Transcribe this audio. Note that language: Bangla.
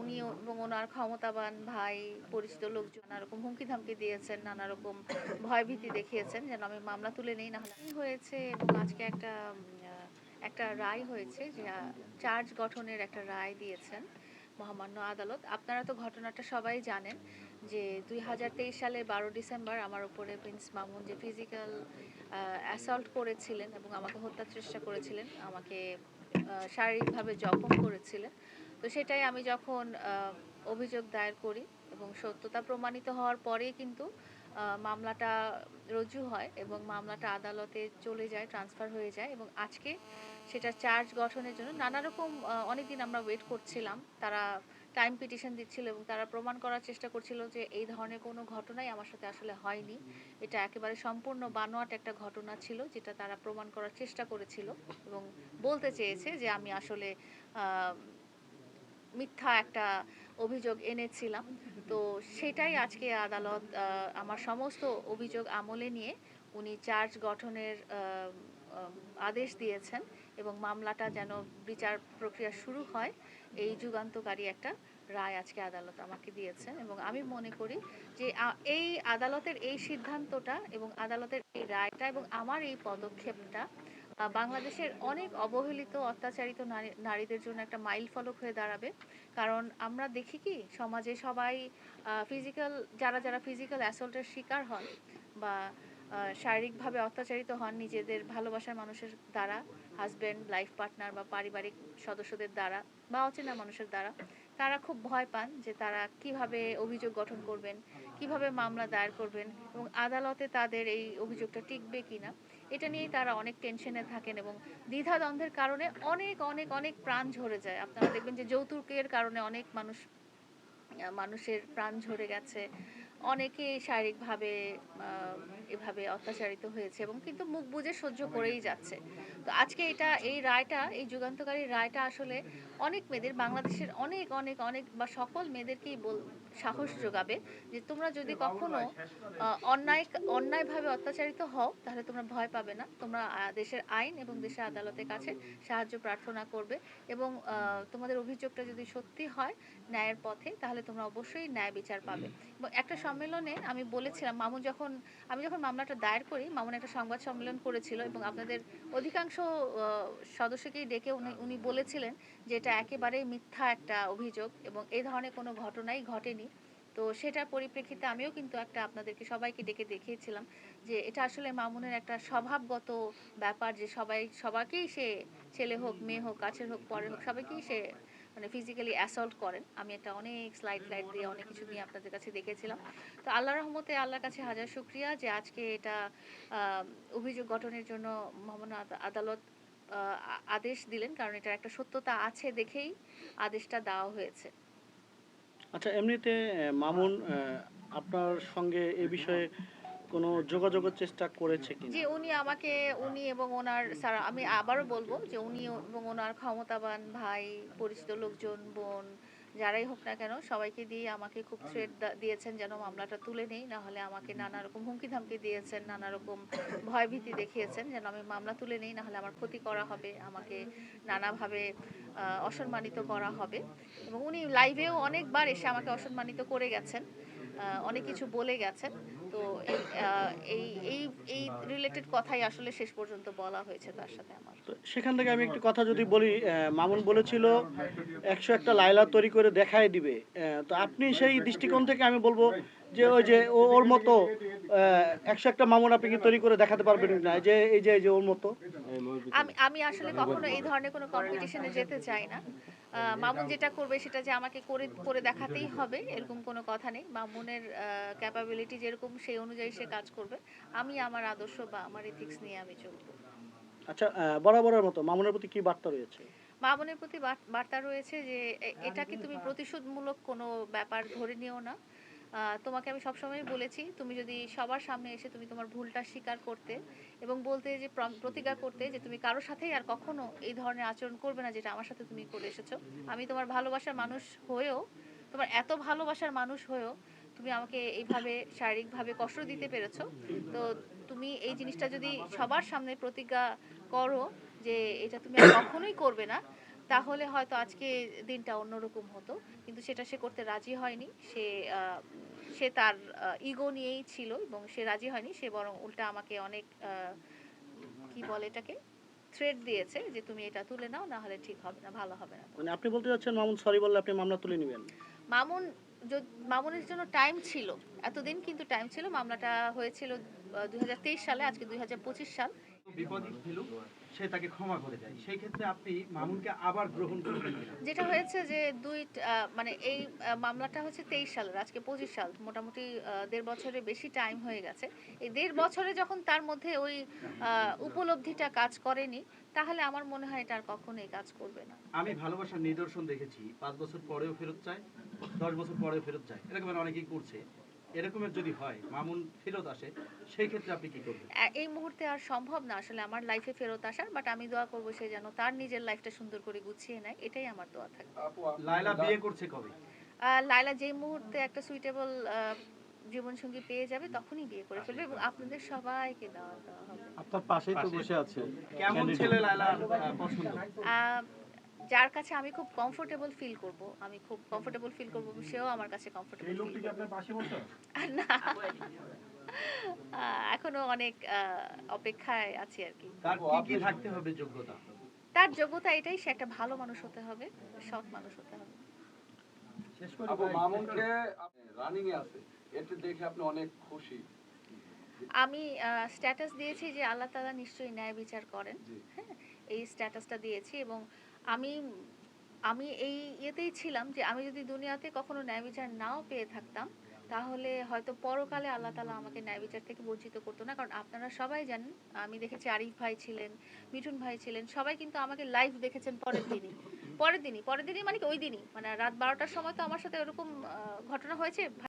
উনি এবং ওনার ক্ষমতাবান ভাই, পরিচিত লোকজন নানা রকম হুমকি ধামকি দিয়েছেন, নানা রকম ভয়ভীতি দেখিয়েছেন, যেন আমি মামলা তুলে নেই, না হয়েছে এবং আজকে একটা একটা রায় হয়েছে যে চার্জ গঠনের একটা রায় দিয়েছেন মহামান্য আদালত। আপনারা তো ঘটনাটা সবাই জানেন যে, দুই হাজার তেইশ সালের বারো ডিসেম্বর আমার উপরে প্রিন্স মামুন যে ফিজিক্যাল অ্যাসল্ট করেছিলেন এবং আমাকে হত্যার চেষ্টা করেছিলেন, আমাকে শারীরিকভাবে জখম করেছিলেন তো সেটাই আমি যখন অভিযোগ দায়ের করি এবং সত্যতা প্রমাণিত হওয়ার পরেই কিন্তু মামলাটা রুজু হয় এবং মামলাটা আদালতে চলে যায়, ট্রান্সফার হয়ে যায় এবং আজকে সেটা চার্জ গঠনের জন্য নানা রকম অনেক দিন আমরা ওয়েট করছিলাম। তারা টাইম পিটিশন দিচ্ছিল এবং তারা প্রমাণ করার চেষ্টা করছিল যে এই ধরনের কোনো ঘটনাই আমার সাথে আসলে হয়নি। এটা একেবারে সম্পূর্ণ বানোয়াট একটা ঘটনা ছিল যেটা তারা প্রমাণ করার চেষ্টা করেছিল এবং বলতে চেয়েছে যে আমি আসলে মিথ্যা একটা অভিযোগ এনেছিলাম। তো সেটাই আজকে আদালত আমার সমস্ত অভিযোগ আমলে নিয়ে উনি চার্জ গঠনের আদেশ দিয়েছেন এবং মামলাটা যেন বিচার প্রক্রিয়া শুরু হয়, এই যুগান্তকারী একটা রায় আজকে আদালত আমাকে দিয়েছেন এবং আমি মনে করি যে এই আদালতের এই সিদ্ধান্তটা এবং আদালতের এই রায়টা এবং আমার এই পদক্ষেপটা বাংলাদেশের অনেক অবহেলিত, অত্যাচারিত নারী, নারীদের জন্য একটা মাইল ফলক হয়ে দাঁড়াবে। কারণ আমরা দেখি কি, সমাজে সবাই ফিজিক্যাল যারা যারা ফিজিক্যাল অ্যাসল্টের শিকার হন বা শারীরিকভাবে অত্যাচারিত হন নিজেদের ভালোবাসার মানুষের দ্বারা হাজব্যান্ড লাইফ পার্টনার বা পারিবারিক সদস্যদের দ্বারা বা অচেনা মানুষের দ্বারা, তারা খুব ভয় পান যে তারা কীভাবে অভিযোগ গঠন করবেন, কীভাবে মামলা দায়ের করবেন এবং আদালতে তাদের এই অভিযোগটা টিকবে কিনা। এটা নিয়েই তারা অনেক টেনশনে থাকেন এবং দ্বিধাদ্বন্দ্বের কারণে অনেক অনেক অনেক প্রাণ ঝরে যায়। আপনারা দেখবেন যে যৌতুকের কারণে অনেক মানুষ মানুষের প্রাণ ঝরে গেছে। অনেকেই শারীরিকভাবে এভাবে অত্যাচারিত হয়েছে এবং কিন্তু মুখ বুজে সহ্য করেই যাচ্ছে। তো আজকে এটা এই রায়টা এই যুগান্তকারী রায়টা আসলে অনেক মেয়েদের বাংলাদেশের অনেক অনেক অনেক বা সকল মেয়েদেরকেই বল সাহস যোগাবে যে তোমরা যদি কখনো অন্যায় অন্যায়ভাবে অত্যাচারিত হও তাহলে তোমরা ভয় পাবে না। তোমরা দেশের আইন এবং দেশের আদালতের কাছে সাহায্য প্রার্থনা করবে এবং তোমাদের অভিযোগটা যদি সত্যি হয় ন্যায়ের পথে তাহলে তোমরা অবশ্যই ন্যায় বিচার পাবে। এবং একটা সম্মেলনে আমি বলেছিলাম, মামুন যখন, আমি যখন মামলাটা দায়ের করি, মামুন একটা সংবাদ সম্মেলন করেছিল এবং আপনাদের অধিকাংশ সদস্যকেই ডেকে উনি উনি বলেছিলেন যে এটা একেবারেই মিথ্যা একটা অভিযোগ এবং এই ধরনের কোনো ঘটনাই ঘটেনি। তো সেটার পরিপ্রেক্ষিতে আমিও কিন্তু একটা আপনাদেরকে সবাইকে ডেকে দেখিয়েছিলাম যে এটা আসলে মামুনের একটা স্বভাবগত ব্যাপার যে সবাই সবাইকেই সে ছেলে হোক, মেয়ে হোক, কাছের হোক, পরের হোক, সবাইকেই সে মানে ফিজিক্যালি অ্যাসল্ট করেন। আমি একটা অনেক স্লাইড স্লাইড দিয়ে অনেক কিছু নিয়ে আপনাদের কাছে দেখেছিলাম। তো আল্লাহ রহমতে আল্লাহর কাছে হাজার শুক্রিয়া যে আজকে এটা অভিযোগ গঠনের জন্য মহামান্য আদা- আদালত আদেশ দিলেন। কারণ এটার একটা সত্যতা আছে দেখেই আদেশটা দেওয়া হয়েছে। আচ্ছা এমনিতে মামুন আপনার সঙ্গে এ বিষয়ে কোনো যোগাযোগের চেষ্টা করেছে কি যে উনি আমাকে, উনি এবং ওনার স্যার, আমি আবারও বলব যে উনি এবং ওনার ক্ষমতাবান ভাই, পরিচিত লোকজন, বোন, যারাই হোক না কেন, সবাইকে দিয়ে আমাকে খুব থ্রেট দিয়েছেন যেন মামলাটা তুলে নেই, না হলে আমাকে নানা রকম হুমকি ধামকি দিয়েছেন, নানা রকম ভয়ভীতি দেখিয়েছেন যেন আমি মামলা তুলে নেই, না হলে আমার ক্ষতি করা হবে, আমাকে নানাভাবে অসম্মানিত করা হবে। এবং উনি লাইভেও অনেকবার এসে আমাকে অসম্মানিত করে গেছেন। অনেক কিছু বলে গেছেন। তো এই এই এই রিলেটেড কথাই আসলে শেষ পর্যন্ত বলা হয়েছে তার সাথে আমার। সেখান থেকে আমি একটু কথা যদি বলি আহ, মামুন বলেছিল একশো একটা লাইলা তৈরি করে দেখাই দিবে। আহ, তো আপনি সেই দৃষ্টিকোণ থেকে আমি বলব যে ওই যে ও- ওর মতো একশো একটা মামুন আপনি কি তৈরি করে দেখাতে পারবেন না? যে এই যে এই যে ওর মতো। আমি আমি আসলে কখনো এই ধরনের কোনো কম্পিটিশনে যেতে চাই না। মামুন যেটা করবে সেটা যে আমাকে করে করে দেখাতেই হবে এরকম কোনো কথা নেই। মামুনের ক্যাপাবিলিটি যেরকম সেই অনুযায়ী সে কাজ করবে। আমি আমার আদর্শ বা আমার এথিক্স নিয়ে আমি চলবো। আচ্ছা আহ, বরাবরের মতো মামুনের প্রতি কি বার্তা রয়েছে? মামুনের প্রতি বার- বার্তা রয়েছে যে এটাকে তুমি প্রতিশোধমূলক কোনো ব্যাপার ধরে নিও না। তোমাকে আমি সবসময় বলেছি, তুমি যদি সবার সামনে এসে তুমি তোমার ভুলটা স্বীকার করতে এবং বলতে যে প্রতিজ্ঞা করতে যে তুমি কারোর সাথেই আর কখনো এই ধরনের আচরণ করবে না যেটা আমার সাথে তুমি করে এসেছ। আমি তোমার ভালোবাসার মানুষ হয়েও, তোমার এত ভালোবাসার মানুষ হয়েও তুমি আমাকে এইভাবে শারীরিকভাবে কষ্ট দিতে পেরেছ। তো তুমি এই জিনিসটা যদি সবার সামনে প্রতিজ্ঞা করো যে এটা তুমি আর কখনোই করবে না তাহলে হয়তো আজকে দিনটা অন্যরকম হতো। কিন্তু সেটা সে করতে রাজি হয়নি। সে সে তার ইগো নিয়েই ছিল এবং সে রাজি হয়নি। সে বরং উল্টা আমাকে অনেক কি বলে এটাকে থ্রেড দিয়েছে যে তুমি এটা তুলে নাও না হলে ঠিক হবে না ভালো হবে না। মানে আপনি বলতে চাচ্ছেন মামুন সরি বললে আপনি মামলা তুলে নেবেন? মামুন মামুনের জন্য টাইম ছিল। এতদিন কিন্তু টাইম ছিল। মামলাটা হয়েছিল দুই হাজার তেইশ সালে আজকে দুই হাজার পঁচিশ সাল। বিপদে ফেলু সে তাকে ক্ষমা করে দেয়। সেই ক্ষেত্রে আপনি মামুনকে আবার গ্রহণ করবেন যেটা হয়েছে যে দুই মানে এই মামলাটা হচ্ছে তেইশ সালের আজকে পঁচিশ সাল মোটামুটি দেড় বছরের বেশি টাইম হয়ে গেছে। এই দেড় বছরে যখন তার মধ্যে ওই উপলব্ধিটা কাজ করেনি তাহলে আমার মনে হয় এটা আর কখনোই কাজ করবে না। আমি ভালোবাসার নিদর্শন দেখেছি পাঁচ বছর পরেও ফেরত চায় দশ বছর পরেও ফেরত চায়। এরকম অনেকেই করছে। এরকমের যদি হয় মামুন ফেরত আসে সেই ক্ষেত্রে আপনি কি করবেন? এই মুহূর্তে আর সম্ভব না। আসলে আমার লাইফে ফেরত আসার বাট আমি দোয়া করব সে যেন তার নিজের লাইফটা সুন্দর করে গুছিয়ে নেয়। এটাই আমার দোয়া থাকবে। লায়লা বিয়ে করছে কবে? আহ, লায়লা যেই মুহূর্তে একটা সুইটেবল জীবনসঙ্গী পেয়ে যাবে তখনই বিয়ে করে ফেলবে এবং আপনাদের সবাইকে দেওয়া দেওয়া হবে। আপনার পাশেই তো বসে আছে কেমন ছেলে লায়লা পছন্দ? আহ, যার কাছে আমি খুব কমফোর্টেবল ফিল করব আমি খুব কমফোর্টেবল ফিল করব সেও আমার কাছে কমফোর্টেবল ফিল করবে। আপনার পাশে বসে না। এখনও অনেক অপেক্ষায় আছি আর কি। তার কি কি থাকতে হবে যোগ্যতা? তার যোগ্যতা এটাই সে একটা ভালো মানুষ হতে হবে সৎ মানুষ হতে হবে। শেষ করে আপু মামুনকে রানিং এ আছে এটা দেখে আপনি অনেক খুশি। আমি স্ট্যাটাস দিয়েছি যে আল্লাহ তাআলা নিশ্চয়ই ন্যায় বিচার করেন। হ্যাঁ এই স্ট্যাটাসটা দিয়েছি এবং আমি আমি এই ইয়েতেই ছিলাম যে আমি যদি দুনিয়াতে কখনো ন্যায় বিচার নাও পেয়ে থাকতাম, তাহলে হয়তো পরকালে আল্লাহ তালা আমাকে ন্যায় বিচার থেকে বঞ্চিত করতো না। কারণ আপনারা সবাই জানেন, আমি দেখেছি আরিফ ভাই ছিলেন, মিঠুন ভাই ছিলেন, সবাই কিন্তু আমাকে লাইভ দেখেছেন পরের দিনই। পরের দিনই পরের দিনই মানে কি ওই দিনই। মানে রাত বারোটার সময় তো আমার সাথে ওরকম ঘটনা হয়েছে।